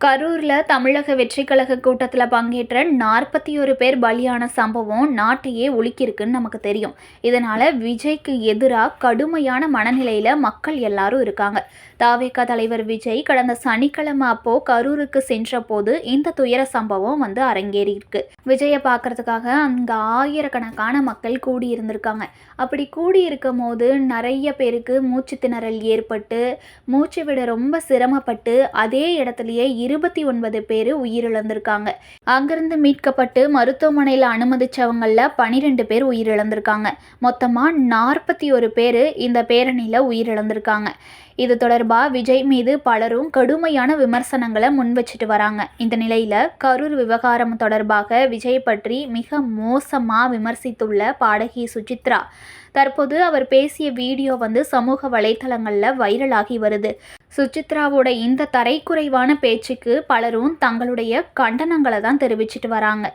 கரூரில் தமிழக வெற்றிக்கழக கூட்டத்தில் பங்கேற்ற நாற்பத்தி ஒரு பேர் பலியான சம்பவம் நாட்டையே உலுக்கியிருக்குன்னு நமக்கு தெரியும். இதனால் விஜய்க்கு எதிராக கடுமையான மனநிலையில் மக்கள் எல்லாரும் இருக்காங்க. தாவேகா தலைவர் விஜய் கடந்த சனிக்கிழமை அப்போ கரூருக்கு சென்ற போது இந்த துயர சம்பவம் வந்து அரங்கேறியிருக்கு. விஜயை பார்க்கறதுக்காக அங்கே ஆயிரக்கணக்கான மக்கள் கூடி இருந்திருக்காங்க அப்படி கூடி இருக்கும் போது நிறைய பேருக்கு மூச்சு திணறல் ஏற்பட்டு மூச்சு விட ரொம்ப சிரமப்பட்டு அதே இடத்துலையே இருபத்தி ஒன்பது பேர் உயிரிழந்திருக்காங்க. அங்கிருந்து மீட்கப்பட்டு மருத்துவமனையில் அனுமதிச்சவங்களில் பனிரெண்டு பேர் உயிரிழந்திருக்காங்க. மொத்தமாக நாற்பத்தி ஒரு பேர் இந்த பேரணியில் உயிரிழந்திருக்காங்க. இது தொடர்பாக விஜய் மீது பலரும் கடுமையான விமர்சனங்களை முன் வச்சுட்டு வராங்க. இந்த நிலையில் கரூர் விவகாரம் தொடர்பாக விஜய் பற்றி மிக மோசமாக விமர்சித்துள்ள பாடகி சுசித்ரா தற்போது அவர் பேசிய வீடியோ வந்து சமூக வலைத்தளங்களில் வைரலாகி வருது. சுசித்ராவோட இந்த தரைக்குறைவான பேச்சுக்கு பலரும் தங்களுடைய கண்டனங்களை தான் தெரிவிச்சிட்டு வராங்க.